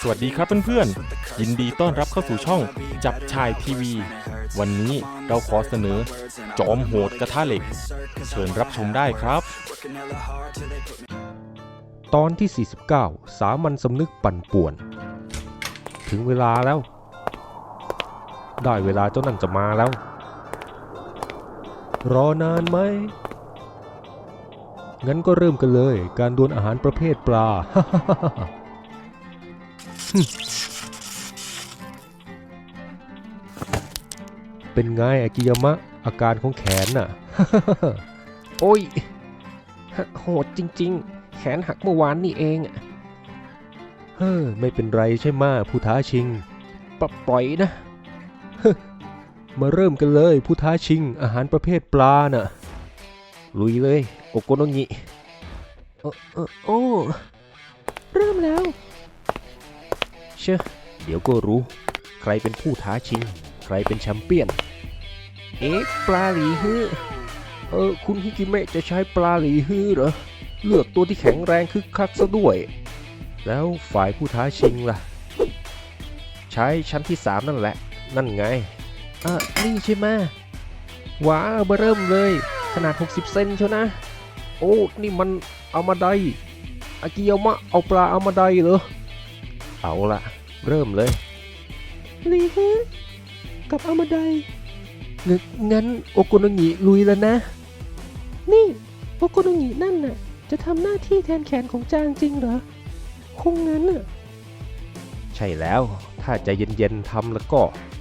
สวัสดีครับเพื่อนๆ ยินดีต้อนรับเข้าสู่ช่องจับชายทีวี วันนี้เราขอเสนอ จอมโหดกระทะเหล็ก เชิญรับชมได้ครับ Working hella hard till they put me ตอนที่ 49 สามัญสำนึกปั่นป่วน ถึงเวลาแล้ว ได้เวลาเจ้านั่นจะมาแล้ว รอนานไหม งั้นก็เริ่มกันเลย การดวลอาหารประเภทปลา เป็นไงอากิยามะ อาการของแขนน่ะ โอ้ย โหดจริง ๆ แขนหักเมื่อวานนี่เอง เฮ้อ ไม่เป็นไรใช่ไหมผู้ท้าชิง ปปล่อยนะ มาเริ่มกันเลยผู้ท้าชิง อาหารประเภทปลาน่ะ ลุยเลยโอโกโนงิเออเออโอ้เริ่มแล้ว เชอะเดี๋ยวก็รู้ ใครเป็นผู้ท้าชิง ใครเป็นแชมเปี้ยน เอ๊ะปลาหลีฮือเออคุณฮิกิเมะจะใช้ปลาหลีฮือเหรอ เลือกตัวที่แข็งแรงคึกคักซะด้วย แล้วฝ่ายผู้ท้าชิงล่ะ ใช้ชั้นที่3นั่นแหละ นั่นไงอะนี่ใช่ไหมว้าวเบอร์เริ่มเลย ขนาด 60 เซนเชียวนะ โอ้ นี่มันเอามาไดอากิยามะเอาปลาเอามาไดเหรอ เอาละเริ่มเลยลีฮะกับเอามาไดงงั้นโอโกโนงิลุยแล้วนะ นี่โอโกโนงินั่นน่ะ จะทำหน้าที่แทนแขนของจางจริงเหรอ คงงั้นน่ะ ใช่แล้ว ถ้าใจเย็นๆทำแล้วก็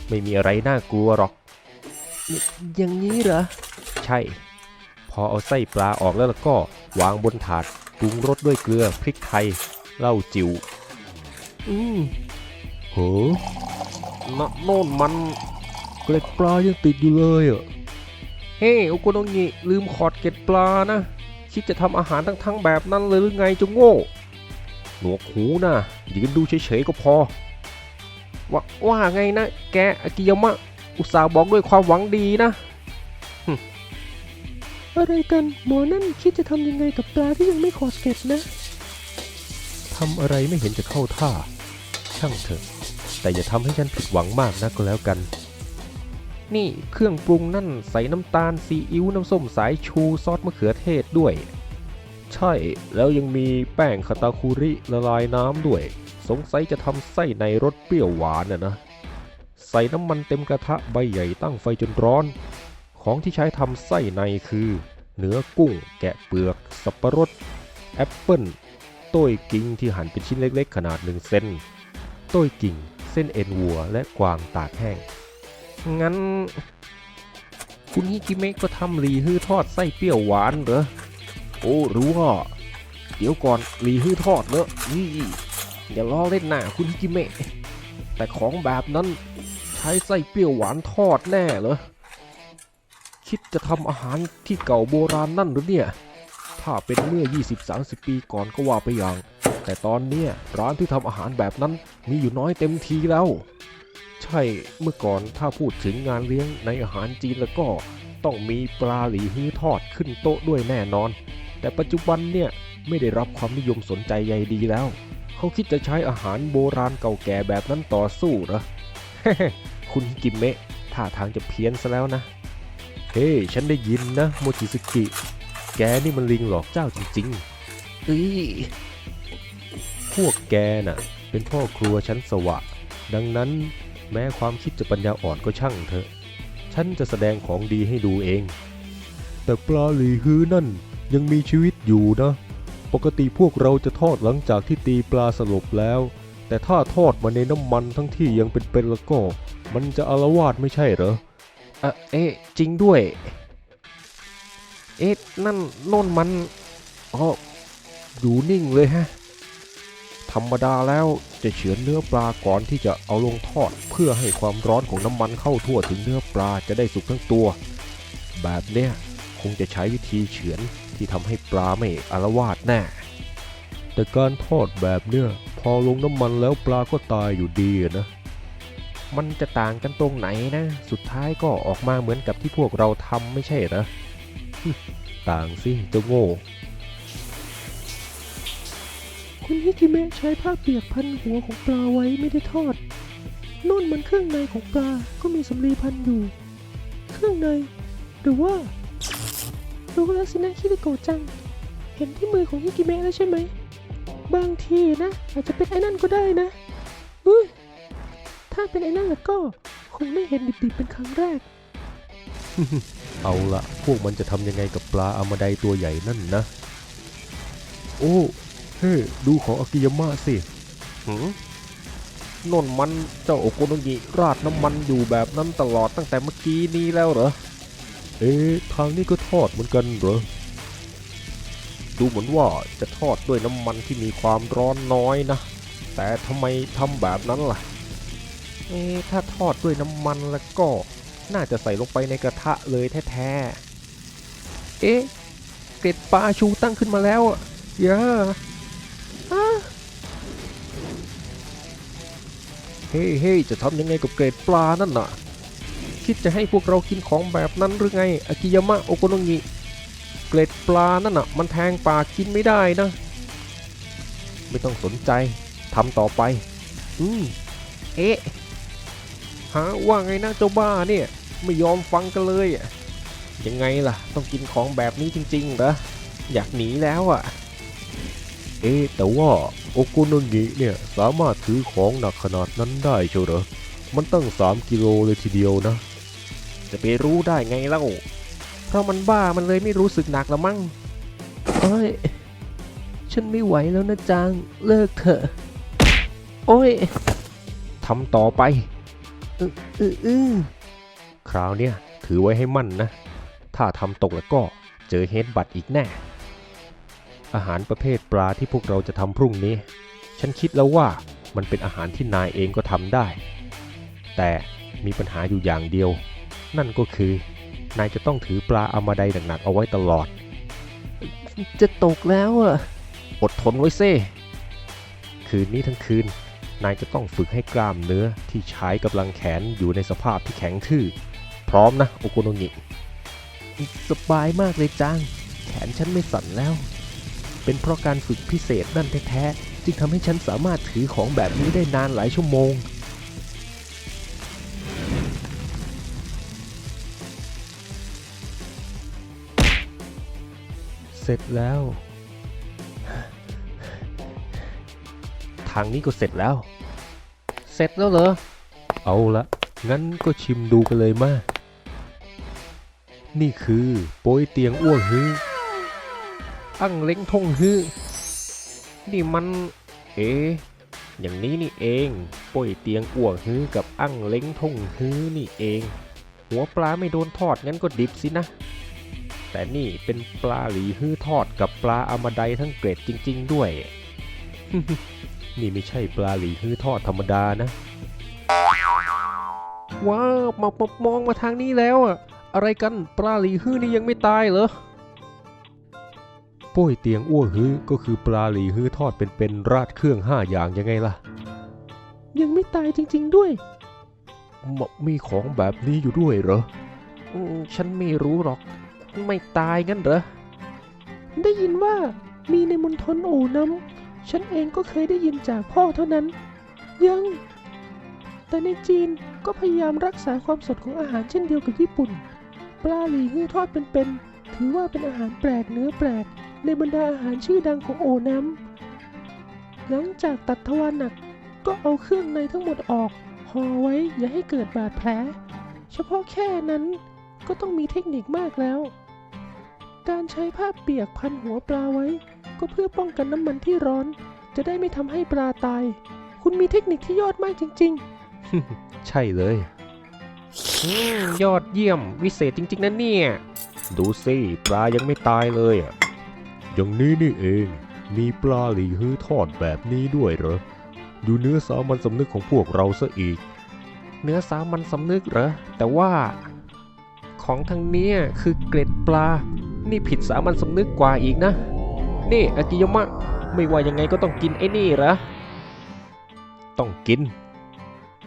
ไม่มีอะไรน่ากลัวหรอก อย่างนี้เหรอ ใช่พ อเอาไส้ปลาออกแล้วแล้วก็วางบนถาดปรุงรสด้วยเกลือพริกไทยเหล้าจิ๋วอืมโหนะโน่นมันเกล็ดปลายังติดอยู่เลยอะเฮ้โอโกโนงิลืมขอดเกล็ดปลานะคิดจะทำอาหารทั้งๆแบบนั้นเลยหรือไงเจงโง่ หนวกหูนะยืนดูเฉยๆก็พอ ว่าว่าไงนะ แกอากิยามะ อุตส่าห์บอกด้วยความหวังดีนะหึ อะไรกันหมอนั่นคิดจะทำยังไงกับปลาที่ยังไม่ขอดเกล็ดนะทำอะไรไม่เห็นจะเข้าท่า ช่างเถอะ แต่อย่าทำให้ฉันผิดหวังมากนะก็แล้วกัน นี่เครื่องปรุงนั่นใส่น้ำตาลซีอิ๊วน้ำส้มสายชูซอสมะเขือเทศด้วย ใช่แล้วยังมีแป้งคาตาคุริละลายน้ำด้วย สงสัยจะทำไส้ในรสเปรี้ยวหวานน่ะนะ ใส่น้ำมันเต็มกระทะใบใหญ่ตั้งไฟจนร้อน ของที่ใช้ทำไส้ในคือ เนื้อกุ้ง แกะเปลือก สับปะรด แอปเปิ้ล ต้ยกิ่งที่หั่นเป็นชิ้นเล็กๆ ขนาดหนึ่งเซนต้ยกิ่ง เส้นเอ็นวัว และกวางตากแห้ง งั้น คุณฮิกิเมะก็ทำหลีฮื้อทอดไส้เปรี้ยวหวานเหรอ โอ้รู้ว่าเดี๋ยวก่อนหลีฮื้อทอดเนอะนี่อย่าล้อเล่นหน้าคุณฮิกิเมะแต่ของแบบนั้นใช้ไส้เปรี้ยวหวานทอดแน่เหรอ คิดจะทำอาหารที่เก่าโบราณนั่นหรือเนี่ย ถ้าเป็นเมื่อ 20-30 ปีก่อนก็ว่าไปอย่าง แต่ตอนเนี้ยร้านที่ทำอาหารแบบนั้นมีอยู่น้อยเต็มทีแล้ว ใช่เมื่อก่อนถ้าพูดถึงงานเลี้ยงในอาหารจีนแล้วก็ต้องมีปลาหลีฮื้อทอดขึ้นโต๊ะด้วยแน่นอน แต่ปัจจุบันเนี่ยไม่ได้รับความนิยมสนใจใยดีแล้ว เขาคิดจะใช้อาหารโบราณเก่าแก่แบบนั้นต่อสู้เหรอ คุณฮิกิเมะท่าทางจะเพี้ยนซะแล้วนะ เฮ้ฉันได้ยินนะโมจิสุกิ แกนี่มันลิงหลอกเจ้าจริงๆเอ้ยพวกแกน่ะ เป็นพ่อครัวชั้นสวะ ดังนั้นแม้ความคิดจะปัญญาอ่อนก็ช่างเถอะ ฉันจะแสดงของดีให้ดูเอง แต่ปลาหลีฮื้อนั่นยังมีชีวิตอยู่นะ ปกติพวกเราจะทอดหลังจากที่ตีปลาสลบแล้ว แต่ถ้าทอดมาในน้ำมันทั้งที่ยังเป็นๆแล้วก็ มันจะอารวาสไม่ใช่เหรอ อะเอ๊ะจริงด้วย เอ๊ะนั่นโน่นมันอ๋ออยู่นิ่งเลยฮะ ธรรมดาแล้วจะเฉือนเนื้อปลาก่อนที่จะเอาลงทอด เพื่อให้ความร้อนของน้ำมันเข้าทั่วถึงเนื้อปลาจะได้สุกทั้งตัว แบบเนี้ยคงจะใช้วิธีเฉือนที่ทำให้ปลาไม่อารวาสแน่แต่การทอดแบบเนี้ยพอลงน้ำมันแล้วปลาก็ตายอยู่ดีนะ มันจะต่างกันตรงไหนนะ สุดท้ายก็ออกมาเหมือนกับที่พวกเราทำไม่ใช่เหรอ ต่างสิเจ้าโง่ คุณฮิกิเมะใช้ผ้าเปียกพันหัวของปลาไว้ไม่ได้ทอดนุ่นมันเครื่องในของปลาก็มีสำลีพันอยู่ เครื่องใน หรือว่า รู้แล้วสินะคิริโกจัง เห็นที่มือของฮิกิเมะแล้วใช่ไหม บางทีนะ อาจจะเป็นไอ้นั่นก็ได้นะอุ้ย ถ้าเป็นไอ้นั่นแล้วก็คงไม่เห็นดิบๆเป็นครั้งแรก เอาละพวกมันจะทำยังไงกับปลาอามาไดตัวใหญ่นั่นนะ โอ้เฮ้ดูของอากิยามะสิหืมนนมันเจ้าโอโกโนงิราดน้ำมันอยู่แบบนั้นตลอดตั้งแต่เมื่อกี้นี้แล้วเหรอ เอ๊ะทางนี้ก็ทอดเหมือนกันเหรอ ดูเหมือนว่าจะทอดด้วยน้ำมันที่มีความร้อนน้อยนะ แต่ทำไมทำแบบนั้นล่ะ เอ๊ถ้าทอดด้วยน้ำมันแล้วก็น่าจะใส่ลงไปในกระทะเลยแท้ๆ เอ๊ะ เกล็ดปลาชูตั้งขึ้นมาแล้วอะอย่าอะเฮ้เฮ้จะทำยังไงกับเกล็ดปลานั่นน่ะ คิดจะให้พวกเรากินของแบบนั้นหรือไง อากิยามะโอโกโนงิ เกล็ดปลานั่นน่ะ มันแทงปากกินไม่ได้นะ ไม่ต้องสนใจ ทำต่อไป อืม เอ๊ะ หาว่าไงนะเจ้าบ้าเนี่ยไม่ยอมฟังกันเลยอะยังไงล่ะ ต้องกินของแบบนี้จริงๆเหรออยากหนีแล้วอะ เอ๊ะแต่ว่าโอโกโนงิเนี่ยสามารถถือของหนักขนาดนั้นได้เชียวเหรอมันตั้ง 3 กิโลเลยทีเดียวนะ จะไปรู้ได้ไงเล่า เพราะมันบ้ามันเลยไม่รู้สึกหนักละมั้งเอ้ย ฉันไม่ไหวแล้วนะจาง เลิกเถอะ โอ้ยทำต่อไป อืออืออือคราวเนี้ยถือไว้ให้มั่นนะ ถ้าทำตกแล้วก็เจอเฮดบัตอีกแน่ อาหารประเภทปลาที่พวกเราจะทำพรุ่งนี้ ฉันคิดแล้วว่ามันเป็นอาหารที่นายเองก็ทำได้ แต่มีปัญหาอยู่อย่างเดียว นั่นก็คือนายจะต้องถือปลาอามาไดหนักๆเอาไว้ตลอด จะตกแล้วอะ อดทนไว้เซ่คืนนี้ทั้งคืน นายจะต้องฝึกให้กล้ามเนื้อที่ใช้กำลังแขนอยู่ในสภาพที่แข็งทื่อ พร้อมนะโอโกโนงิสบายมากเลยจัง แขนฉันไม่สั่นแล้ว เป็นเพราะการฝึกพิเศษนั่นแท้ๆจึงทำให้ฉันสามารถถือของแบบนี้ได้นานหลายชั่วโมง เสร็จแล้ว ทางนี้ก็เสร็จแล้ว เสร็จแล้วเหรอ เอาละงั้นก็ชิมดูกันเลยมา นี่คือโป้ยเตียงอ้วฮื้ออั้งเล้งทงฮื้อนี่มัน เอ๊ะอย่างนี้นี่เองโป้ยเตียงอ้วฮื้อกับอั้งเล้งทงฮื้อนี่เอง หัวปลาไม่โดนทอดงั้นก็ดิบสินะ แต่นี่เป็นปลาหลีฮื้อทอดกับปลาอามาไดทั้งเกรดจริง ๆ ด้วย นี่ไม่ใช่ปลาหลีฮื้อทอดธรรมดานะ ว้าวมามองมาทางนี้แล้วอะอะไรกันปลาหลีฮื้อนี่ยังไม่ตายเหรอโป้ยเตียงอ้วฮื้อก็คือปลาหลีฮื้อทอดเป็นๆราดเครื่องห้าอย่างยังไงล่ะ ยังไม่ตายจริง ๆด้วยมมีของแบบนี้อยู่ด้วยเหรออืมฉันไม่รู้หรอก ไม่ตายงั้นเหรอ ได้ยินว่ามีในมณฑลโอน้ำ ฉันเองก็เคยได้ยินจากพ่อเท่านั้น ยัง แต่ในจีนก็พยายามรักษาความสดของอาหารเช่นเดียวกับญี่ปุ่น ปลาหลีฮื้อทอดเป็นๆ ถือว่าเป็นอาหารแปลกเนื้อแปลก ในบรรดาอาหารชื่อดังของโอน้ำหลังจากตัดทวารหนักก็เอาเครื่องในทั้งหมดออกห่อไว้อย่าให้เกิดบาดแผล เฉพาะแค่นั้นก็ต้องมีเทคนิคมากแล้ว การใช้ผ้าเปียกพันหัวปลาไว้ ก็เพื่อป้องกันน้ำมันที่ร้อน จะได้ไม่ทำให้ปลาตาย คุณมีเทคนิคที่ยอดมากจริง ๆ ใช่เลยยอดเยี่ยมวิเศษจริง ๆนะเนี่ย ดูสิปลายังไม่ตายเลยอะอย่างนี้นี่เอง มีปลาหลีฮื้อทอดแบบนี้ด้วยเหรอ ดูเนื้อสามัญสำนึกของพวกเราซะอีก เนื้อสามัญสำนึกเหรอ แต่ว่า ของทางเนี้ยคือเกล็ดปลา นี่ผิดสามัญสำนึกกว่าอีกนะ นี่อากิยามะ ไม่ว่ายังไงก็ต้องกินไอ้นี่เหรอ ต้องกิน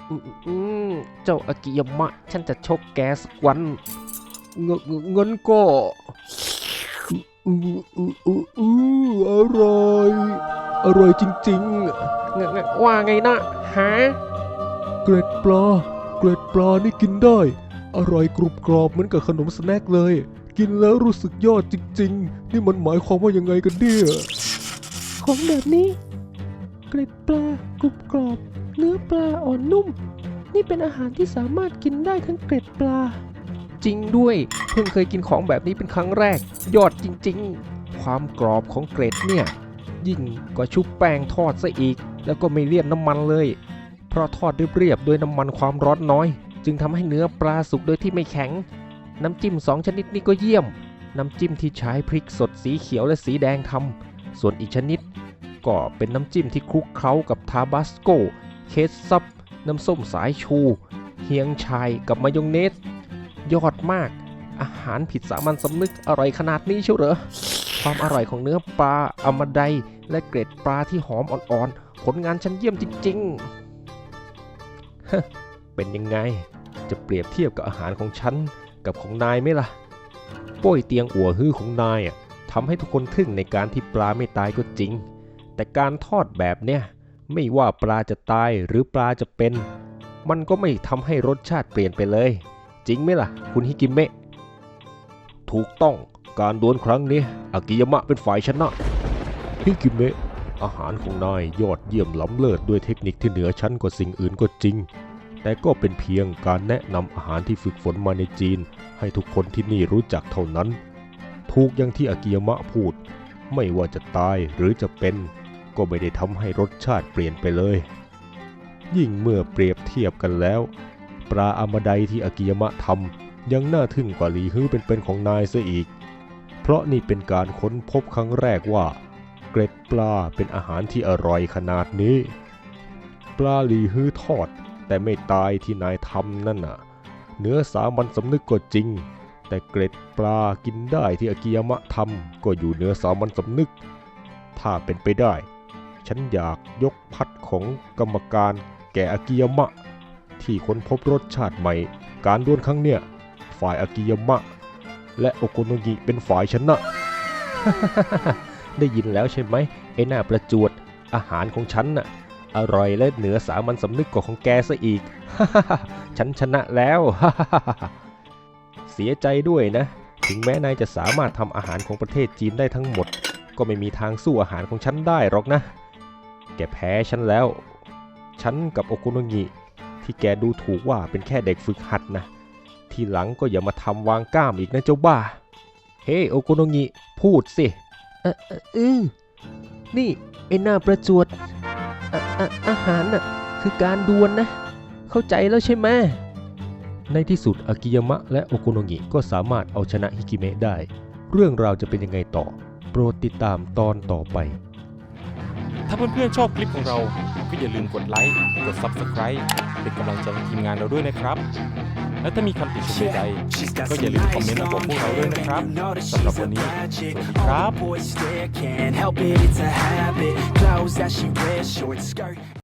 อืมอืมเจ้าอากิยามะ ฉันจะชกแกสักวัน เงเงเงินก็อืออืออืออืออร่อย อร่อยจริงงงว่าไงนะฮะๆเกล็ดปลา เกล็ดปลานี่กินได้ อร่อยกรุบกรอบเหมือนกับขนมสแน็คเลย กินแล้วรู้สึกยอดจริง ๆ นี่มันหมายความว่ายังไงกันเนี่ยของแบบนี้ เกล็ดปลากรุบกรอบ เนื้อปลาอ่อนนุ่ม นี่เป็นอาหารที่สามารถกินได้ทั้งเกล็ดปลา จริงด้วย เพิ่งเคยกินของแบบนี้เป็นครั้งแรก ยอดจริง ๆ ความกรอบของเกล็ดเนี่ย ยิ่งกว่าชุบแป้งทอดซะอีก แล้วก็ไม่เลี่ยนน้ำมันเลย เพราะทอดเรียบๆด้วยน้ำมันความร้อนน้อย จึงทำให้เนื้อปลาสุกโดยที่ไม่แข็ง น้ำจิ้มสองชนิดนี้ก็เยี่ยม น้ำจิ้มที่ใช้พริกสดสีเขียวและสีแดงทำ ส่วนอีกชนิด ก็เป็นน้ำจิ้มที่คลุกเคล้ากับทาบาสโก เคสซับ น้ำส้มสายชู เฮียงชายกับมายองเนส ยอดมาก อาหารผิดสามัญสำนึกอร่อยขนาดนี้เชียวเหรอ ความอร่อยของเนื้อปลาอมาไดและเกล็ดปลาที่หอมอ่อนๆ ผลงานชั้นเยี่ยมจริงๆ เป็นยังไง จะเปรียบเทียบกับอาหารของฉัน กับของนายไหมล่ะโป้ยเตียงอัวฮื้อของนายอะทำให้ทุกคนทึ่งในการที่ปลาไม่ตายก็จริง แต่การทอดแบบเนี้ยไม่ว่าปลาจะตายหรือปลาจะเป็น มันก็ไม่ทำให้รสชาติเปลี่ยนไปเลย จริงไหมล่ะ คุณฮิกิเมะถูกต้องการดวลครั้งนี้อากิยามะเป็นฝ่ายชนะฮิกิเมะอาหารของนายยอดเยี่ยมล้ำเลิศด้วยเทคนิคที่เหนือชั้นกว่าสิ่งอื่นก็จริง แต่ก็เป็นเพียงการแนะนำอาหารที่ฝึกฝนมาในจีน ให้ทุกคนที่นี่รู้จักเท่านั้น ถูกอย่างที่อากิยามะพูด ไม่ว่าจะตายหรือจะเป็น ก็ไม่ได้ทำให้รสชาติเปลี่ยนไปเลย ยิ่งเมื่อเปรียบเทียบกันแล้ว ปลาอามาไดที่อากิยามะทำยังน่าทึ่งกว่าหลีฮื้อเป็นๆของนายซะอีก เพราะนี่เป็นการค้นพบครั้งแรกว่า เกล็ดปลาเป็นอาหารที่อร่อยขนาดนี้ ปลาหลีฮื้อทอด แต่ไม่ตายที่นายทำนั่นน่ะ เนื้อสามัญสำนึกก็จริง แต่เกล็ดปลากินได้ที่อากิยามะทำก็อยู่เหนือสามัญสำนึก ถ้าเป็นไปได้ ฉันอยากยกพัดของกรรมการแก่อากิยามะ ที่ค้นพบรสชาติใหม่ การดวลครั้งเนี้ยฝ่ายอากิยามะ และโอโกโนงิเป็นฝ่ายชนะได้ยินแล้วใช่ไหมไอ้หน้าประจวดอาหารของฉันน่ะ อร่อยและเหนือสามัญสำนึกกว่าของแกซะอีก ฉันชนะแล้ว เสียใจด้วยนะ ถึงแม้นายจะสามารถทำอาหารของประเทศจีนได้ทั้งหมด ก็ไม่มีทางสู้อาหารของฉันได้หรอกนะ แกแพ้ฉันแล้ว ฉันกับโอโกโนงิที่แกดูถูกว่าเป็นแค่เด็กฝึกหัดนะ ทีหลังก็อย่ามาทำวางกล้ามอีกนะเจ้าบ้า เฮ้โอโกโนงิพูดสิเออเออเออนี่ไอ้หน้าประจวด อะอะอาหารน่ะคือการดวลนะ เข้าใจแล้วใช่ไหมในที่สุดอากิยามะและโอโกโนงิก็สามารถเอาชนะฮิกิเมะได้ เรื่องราวจะเป็นยังไงต่อ โปรดติดตามตอนต่อไป ถ้าเพื่อนๆชอบคลิปของเรา ก็อย่าลืมกดไลค์ กด Subscribe เป็นกำลังใจให้ทีมงานเราด้วยนะครับ และถ้ามีคำติชมใด She's got ก็อย่า some ลืมคอม ice เมนต์มา on บอกพว me, กเราด้วยนะครับ and you know that สำหรับ she's วัน a นี้ bad chick. สวัสดีครับ